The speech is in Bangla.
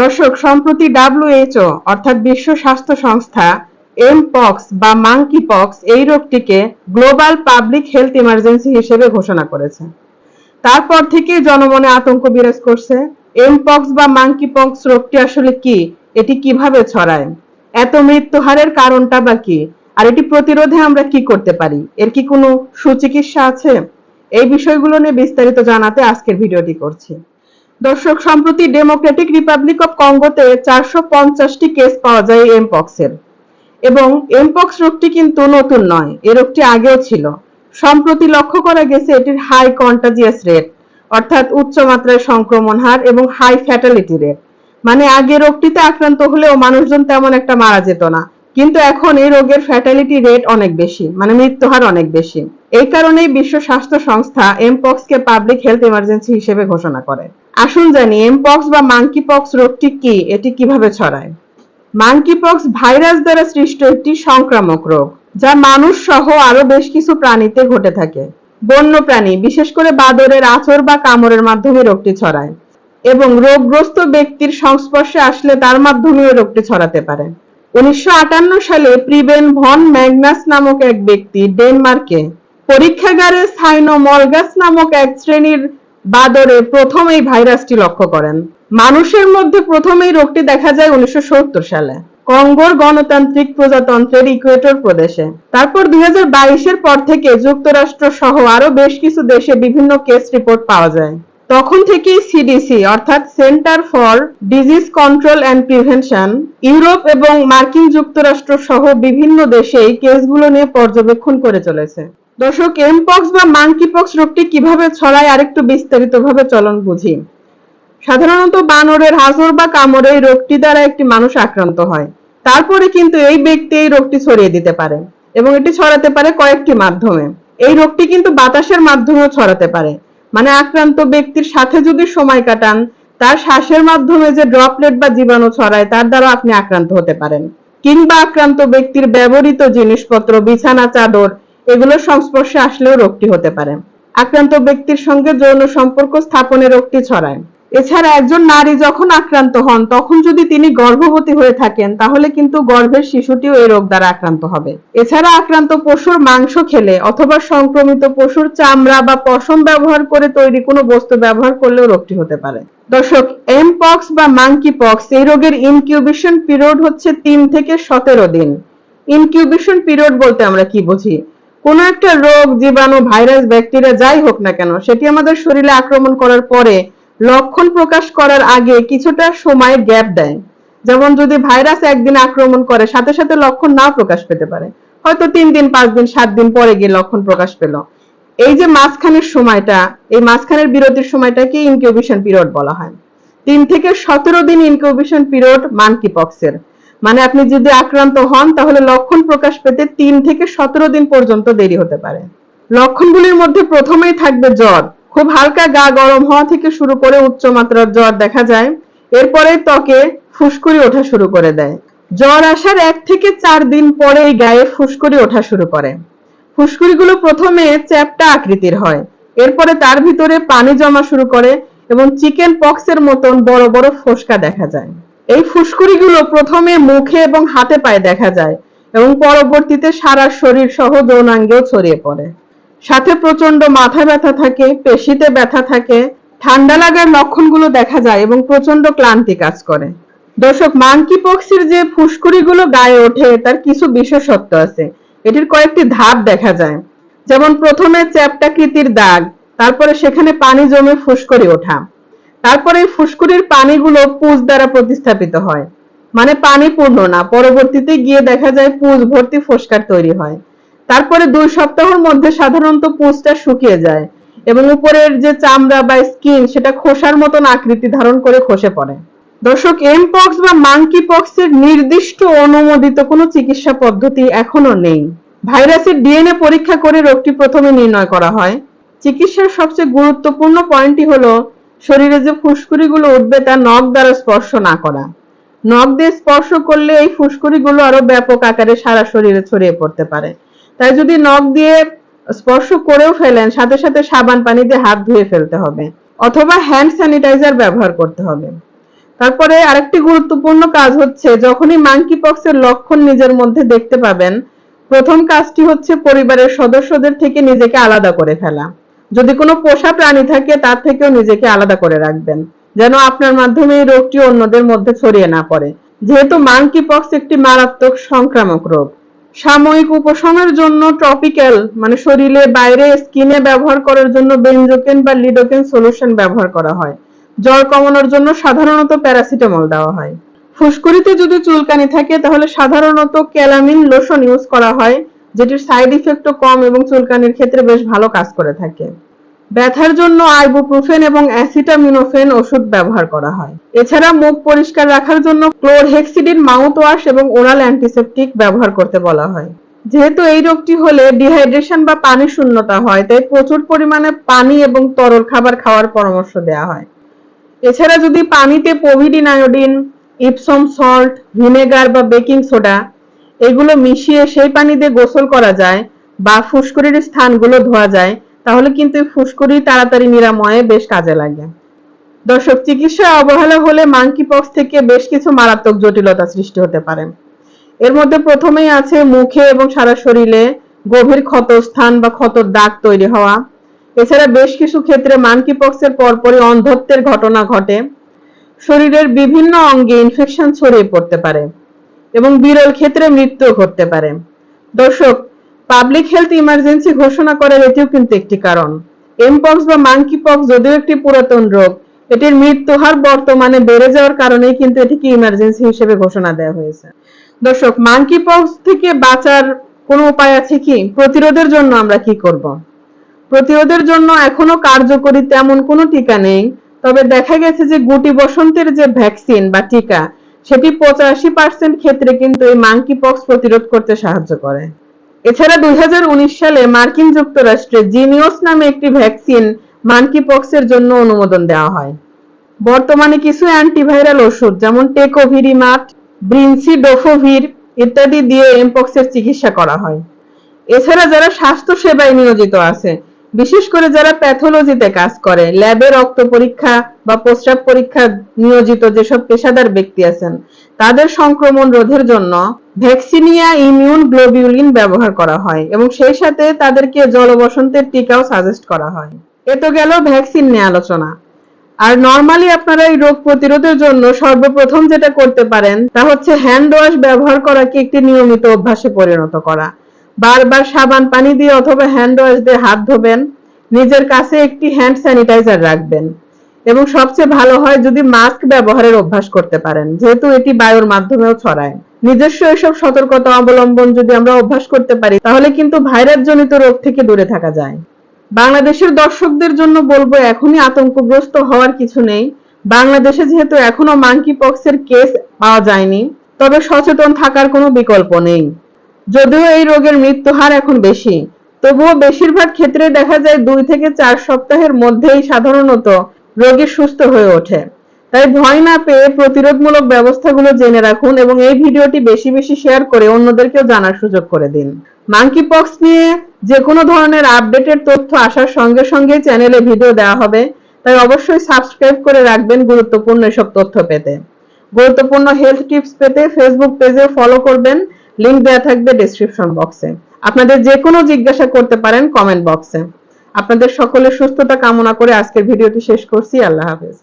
দর্শক, সম্প্রতি ডাব্লিউএইচও, অর্থাৎ বিশ্ব স্বাস্থ্য সংস্থা, এমপক্স বা মাঙ্কি পক্স এই রোগটিকে গ্লোবাল পাবলিক হেলথ ইমার্জেন্সি হিসেবে ঘোষণা করেছে। তারপর থেকে জনমনে আতঙ্ক বিরাজ করছে। এমপক্স বা মাংকি পক্স রোগটি আসলে কি? এটি কীভাবে ছড়ায়? এত মৃত্যুহারের কারণটা বা কি? আর এটি প্রতিরোধে আমরা কি করতে পারি? এর কি কোনো সুচিকিৎসা আছে? এই বিষয়গুলো নিয়ে বিস্তারিত জানাতে আজকের ভিডিওটি করছি। দর্শক, সম্প্রতি ডেমোক্রেটিক রিপাবলিক অফ কঙ্গোতে চারশো পঞ্চাশটি কেস পাওয়া যায় এমপক্সের এবং এমপক্স রোগটি কিন্তু নতুন নয়, এ রোগটি আগেও ছিল। সম্প্রতি লক্ষ্য করা গেছে এটির হাই কন্টাজিয়াস রেট অর্থাৎ উচ্চ মাত্রায় সংক্রমণ হার এবং হাই ফ্যাটালিটি রেট মানে আগে রোগটিতে আক্রান্ত হলেও মানুষজন তেমন একটা মারা যেত না। কিন্তু এখন এই রোগের ফ্যাটালিটি রেট অনেক বেশি মানে মৃত্যু হার অনেক বেশি। এই কারণেই বিশ্ব স্বাস্থ্য সংস্থা এমপক্স কে পাবলিক হেলথ ইমার্জেন্সি হিসেবে ঘোষণা করে। আসুন জানি এমপক্স বা মাঙ্কি পক্স রোগটি কি? এটি কীভাবে ছড়ায়? মাঙ্কিপক্স ভাইরাস দ্বারা সৃষ্ট একটি সংক্রামক রোগ, যা মানুষ সহ আরও বেশ কিছু প্রাণীতে ঘটে থাকে। বন্য প্রাণী, বিশেষ করে বাদরের আচর বা কামড়ের মাধ্যমে রোগটি ছড়ায় এবং রোগগ্রস্ত ব্যক্তির সংস্পর্শে আসলে তার মাধ্যমেও রোগটি ছড়াতে পারে। উনিশশো আটান্ন সালে প্রিবেন ভন ম্যাগনাস নামক এক ব্যক্তি, ডেনমার্কে পরীক্ষাগারে সাইনোমলগাস নামক এক শ্রেণির বাদরে প্রথম এই ভাইরাসটি লক্ষ্য করেন। মানুষের মধ্যে প্রথম এই রোগটি দেখা যায় উনিশশো সত্তর সালে। কঙ্গোর গণতান্ত্রিক প্রজাতন্ত্রের ইকুয়েটর প্রদেশে। তারপর দুই এর পর থেকে যুক্তরাষ্ট্র সহ আরও বেশ কিছু দেশে বিভিন্ন কেস রিপোর্ট পাওয়া যায়। তখন থেকেই সিডিসি, অর্থাৎ centre for disease control and prevention, Europe এবং মার্কিন যুক্তরাষ্ট্র সহ বিভিন্ন দেশে এই কেসগুলো নিয়ে পর্যবেক্ষণ করে চলেছে। দর্শক এমপক্স বা মাঙ্কিপক্স রোগটি কীভাবে ছড়ায় আরেকটু বিস্তারিতভাবে চলন বুঝি। সাধারণত বানরের হাজর বা কামড়ে এই রোগটি দ্বারা একটি মানুষ আক্রান্ত হয়। তারপরে কিন্তু এই ব্যক্তি এই রোগটি ছড়িয়ে দিতে পারে এবং এটি ছড়াতে পারে কয়েকটি মাধ্যমে। এই রোগটি কিন্তু বাতাসের মাধ্যমেও ছড়াতে পারে। মানে আক্রান্ত ব্যক্তির সাথে যদি সময় কাটান, তার শ্বাসের মাধ্যমে যে ড্রপলেট বা জীবাণু ছড়ায়, তার দ্বারা আপনি আক্রান্ত হতে পারেন। কিংবা আক্রান্ত ব্যক্তির ব্যবহৃত জিনিসপত্র, বিছানা, চাদর এগুলোর সংস্পর্শে আসলেও রোগটি হতে পারে। আক্রান্ত ব্যক্তির সঙ্গে যৌন সম্পর্ক স্থাপনে রোগটি ছড়ায়। এছাড়া একজন নারী যখন আক্রান্ত হন, তখন যদি তিনি গর্ভবতী হয়ে থাকেন, তাহলে কিন্তু গর্ভের শিশুটিও এই রোগ দ্বারা আক্রান্ত হবে। এছাড়া আক্রান্ত পশুর মাংস খেলে অথবা সংক্রমিত পশুর চামড়া বা পশম ব্যবহার করে তৈরি কোনো বস্তু ব্যবহার করলেও রোগটি হতে পারে। দর্শক এম পক্স বা মাংকি পক্স এই রোগের ইনকিউবেশন পিরিয়ড হচ্ছে তিন থেকে সতেরো দিন। ইনকিউবেশন পিরিয়ড বলতে আমরা কি বুঝি? কোনো একটা রোগ, জীবাণু, ভাইরাস, ব্যাকটেরিয়া যাই হোক না কেন, সেটি আমাদের শরীরে আক্রমণ করার পরে লক্ষণ প্রকাশ করার আগে কিছুটা সময় গ্যাপ দেয়। যেমন যদি ভাইরাস একদিন আক্রমণ করে, সাথে সাথে লক্ষণ না প্রকাশ পেতে পারে। হয়তো তিন দিন, পাঁচ দিন, সাত দিন পরে গিয়ে লক্ষণ প্রকাশ পেল। এই যে মাঝখানের সময়টা, এই মাঝখানের বিরতির সময়টাকে ইনকিউবেশন পিরিয়ড বলা হয়। তিন থেকে সতেরো দিন ইনকিউবেশন পিরিয়ড মানকি পক্সের মানে আপনি যদি আক্রান্ত হন, তাহলে লক্ষণ প্রকাশ পেতে তিন থেকে সতেরো দিন পর্যন্ত দেরি হতে পারে। লক্ষণগুলির মধ্যে প্রথমেই থাকবে জ্বর। খুব হালকা গা গরম হওয়া থেকে শুরু করে উচ্চ মাত্রার জ্বর দেখা যায়। এরপরে ত্বকে ফুসকুড়ি ওঠা শুরু করে দেয়। জ্বর আসার এক থেকে চার দিন পরেই গায়ে ফুসকুড়ি ওঠা শুরু করে। ফুসকুড়িগুলো প্রথমে চ্যাপটা আকৃতির হয়। এরপরে তার ভিতরে পানি জমা শুরু করে এবং চিকেন পক্সের মতন বড় বড় ফোসকা দেখা যায়। এই ফুসকুড়িগুলো প্রথমে মুখে এবং হাতে পায়ে দেখা যায় এবং পরবর্তীতে সারা শরীর সহ যৌনাঙ্গেও ছড়িয়ে পড়ে। সাথে প্রচণ্ড মাথা ব্যথা থাকে, পেশিতে ব্যথা থাকে, ঠান্ডা লাগার লক্ষণগুলো দেখা যায় এবং প্রচণ্ড ক্লান্তি কাজ করে। দর্শক মাঙ্কি পক্সির যে ফুসকুড়িগুলো গায়ে ওঠে, তার কিছু বিশেষত্ব আছে। এটির কয়েকটি ধাপ দেখা যায়। যেমন প্রথমে চ্যাপটাকৃতির দাগ, তারপরে সেখানে পানি জমে ফুসকুড়ি ওঠা। তারপরে ফুসকুড়ির পানিগুলো পুজ দ্বারা প্রতিস্থাপিত হয়। মানে পানি পূর্ণ না, পরবর্তীতে গিয়ে দেখা যায় পুজ ভর্তি ফোসকার তৈরি হয়। তারপরে দুই সপ্তাহের মধ্যে সাধারণত পুঁজটা শুকিয়ে যায় এবং উপরের যে চামড়া বা স্কিন, সেটা খোসার মতন আকৃতি ধারণ করে খসে পড়ে। দর্শক এম পক্স বা মাংকি পক্স এর নির্দিষ্ট অনুমোদিত কোনো চিকিৎসা পদ্ধতি এখনও নেই। ভাইরাসের ডিএনএ পরীক্ষা করে রোগটি প্রথমে নির্ণয় করা হয়। চিকিৎসার সবচেয়ে গুরুত্বপূর্ণ পয়েন্টটি হলো শরীরে যে ফুসকুড়িগুলো উঠবে তা নখ দ্বারা স্পর্শ না করা। নখ দিয়ে স্পর্শ করলে এই ফুসকুড়িগুলো আরও ব্যাপক আকারে সারা শরীরে ছড়িয়ে পড়তে পারে। তাই যদি নখ দিয়ে স্পর্শ করেও ফেলেন, সাথে সাথে সাবান পানি দিয়ে হাত ধুয়ে ফেলতে হবে অথবা হ্যান্ড স্যানিটাইজার ব্যবহার করতে হবে। তারপরে আরেকটি গুরুত্বপূর্ণ কাজ হচ্ছে, যখনই মাঙ্কি পক্সের লক্ষণ নিজের মধ্যে দেখতে পাবেন, প্রথম কাজটি হচ্ছে পরিবারের সদস্যদের থেকে নিজেকে আলাদা করে ফেলা। যদি কোনো পোষা প্রাণী থাকে, তার থেকেও নিজেকে আলাদা করে রাখবেন, যেন আপনার মাধ্যমে এই রোগটি অন্যদের মধ্যে ছড়িয়ে না পড়ে। যেহেতু মাঙ্কি পক্স একটি মারাত্মক সংক্রামক রোগ। সাময়িক উপশমের জন্য টপিক্যাল মানে শরীরে বাইরে স্কিনে ব্যবহার করার জন্য বেঞ্জোকেন বা লিডোকেন সলিউশন ব্যবহার করা হয়। জ্বর কমানোর জন্য সাধারণত প্যারাসিটামল দেওয়া হয়। ফুসকুড়িতে যদি চুলকানি থাকে, তাহলে সাধারণত ক্যালামিন লোশন ইউজ করা হয়। যেটির সাইড ইফেক্টও কম এবং চুলকানির ক্ষেত্রে বেশ ভালো কাজ করে থাকে। ব্যথার জন্য আইবুপ্রোফেন এবং অ্যাসিটামিনোফেন ওষুধ ব্যবহার করা হয়। এছাড়া মুখ পরিষ্কার রাখার জন্য ক্লোরহেক্সিডিন মাউথ ওয়াশ এবং ওরাল অ্যান্টিসেপটিক ব্যবহার করতে বলা হয়। যেহেতু এই রোগটি হলে ডিহাইড্রেশন বা পানি শূন্যতা হয়, তাই প্রচুর পরিমাণে পানি এবং তরল খাবার খাওয়ার পরামর্শ দেওয়া হয়। এছাড়া যদি পানিতে povidone iodine Epsom salt vinegar বা বেকিং সোডা এগুলো মিশিয়ে সেই পানি দিয়ে গোসল করা যায় বা ফুসকুড়ির স্থানগুলো ধোয়া যায়, তাহলে কিন্তু ফুসকুড়ি তাড়াতাড়ি নিরাময়ে বেশ কাজে লাগে। দর্শক, চিকিৎসা অবহেলা হলে মাঙ্কি পক্স থেকে বেশ কিছু মারাত্মক জটিলতা সৃষ্টি হতে পারে। এর মধ্যে প্রথমেই আছে মুখে এবং সারা শরীরে গভীর ক্ষতস্থান বা ক্ষত দাগ তৈরি হওয়া। এছাড়া বেশ কিছু ক্ষেত্রে মাঙ্কি পক্সের পরপরই অন্ধত্বের ঘটনা ঘটে। শরীরের বিভিন্ন অঙ্গে ইনফেকশন ছড়িয়ে পড়তে পারে। এবং বিরল ক্ষেত্রে মৃত্যু ঘটতে পারে। দর্শক পাবলিক হেলথ ইমার্জেন্সি ঘোষণা করার এটিও কিন্তু একটি কারণ। এমপক্স বা মাঙ্কি পক্স যদিও একটি পুরাতন রোগ, এটির মৃত্যু হার বর্তমানে বেড়ে যাওয়ার কারণেই কিন্তু এটিকে ইমার্জেন্সি হিসেবে ঘোষণা দেওয়া হয়েছে। দর্শক মাঙ্কি পক্স থেকে বাঁচার কোনো উপায় আছে কি? প্রতিরোধের জন্য আমরা কি করব? প্রতিরোধের জন্য এখনও কার্যকরী তেমন কোনো টিকা নেই, তবে দেখা গেছে যে গুটি বসন্তের যে ভ্যাকসিন বা টিকা সেটি পঁচাশি পার্সেন্ট ক্ষেত্রে কিন্তু এই মাঙ্কি পক্স প্রতিরোধ করতে সাহায্য করে। এছাড়া দুই সালে মার্কিন যুক্তরাষ্ট্রে জিনিওস নামে একটি ভ্যাকসিন মাঙ্কি পক্সের জন্য অনুমোদন দেওয়া হয়। বর্তমানে কিছু অ্যান্টিভাইরাল ওষুধ, যেমন টেকোভিরিমাট ব্রিনসিডোফোভির ইত্যাদি দিয়ে এমপক্সের চিকিৎসা করা হয়। এছাড়া যারা স্বাস্থ্য সেবায় নিয়োজিত আছে বিশেষ করে যারা প্যাথোলজিতে কাজ করে ল্যাবে রক্ত পরীক্ষা বা প্রস্রাব পরীক্ষা নিয়োজিত যেসব পেশাদার ব্যক্তি আছেন, তাদের সংক্রমণ রোধের জন্য ভ্যাকসিনিয়া ইমিউন গ্লোবিউলিন ব্যবহার করা হয় এবং সেই সাথে তাদেরকে জলবসন্তের টিকাও সাজেস্ট করা হয়। এ তো গেল ভ্যাকসিন নিয়ে আলোচনা। আর নর্মালি আপনারা এই রোগ প্রতিরোধের জন্য সর্বপ্রথম যেটা করতে পারেন তা হচ্ছে হ্যান্ড ওয়াশ ব্যবহার করাকে একটি নিয়মিত অভ্যাসে পরিণত করা। বারবার সাবান পানি দিয়ে অথবা হ্যান্ড ওয়াশ দিয়ে হাত ধোবেন। নিজের কাছে একটি হ্যান্ড স্যানিটাইজার রাখবেন। এবং সবচেয়ে ভালো হয় যদি মাস্ক ব্যবহারের অভ্যাস করতে পারেন, যেহেতু এটি বায়ুর মাধ্যমেও ছড়ায়। নিজস্ব এসব সতর্কতা অবলম্বন যদি আমরা অভ্যাস করতে পারি, তাহলে কিন্তু ভাইরাস জনিত রোগ থেকে দূরে থাকা যায়। বাংলাদেশের দর্শকদের জন্য বলব, এখনই আতঙ্কগ্রস্ত হওয়ার কিছু নেই। বাংলাদেশে যেহেতু এখনও মাঙ্কি পক্সের কেস পাওয়া যায়নি, তবে সচেতন থাকার কোনো বিকল্প নেই। যদিও এই রোগের মৃত্যু হার এখন বেশি, তবুও বেশিরভাগ ক্ষেত্রে দেখা যায় দুই থেকে চার সপ্তাহের মধ্যেই সাধারণত রোগী সুস্থ হয়ে ওঠে। তাই ভয় না পেয়ে প্রতিরোধমূলক ব্যবস্থাগুলো জেনে রাখুন এবং এই ভিডিওটি বেশি বেশি শেয়ার করে অন্যদেরকেও জানার সুযোগ করে দিন। মাঙ্কি পক্স নিয়ে যে কোনো ধরনের আপডেটেড তথ্য আসার সঙ্গে সঙ্গে চ্যানেলে ভিডিও দেওয়া হবে, তাই অবশ্যই সাবস্ক্রাইব করে রাখবেন গুরুত্বপূর্ণ এসব তথ্য পেতে। গুরুত্বপূর্ণ হেলথ টিপস পেতে ফেসবুক পেজে ফলো করবেন লিংক দেওয়া থাকবে ডিসক্রিপশন বক্সে আপনাদের যে কোনো জিজ্ঞাসা করতে পারেন কমেন্ট বক্সে আপনাদের সকলের সুস্থতা কামনা করে আজকের ভিডিওটি শেষ করছি। আল্লাহ হাফেজ।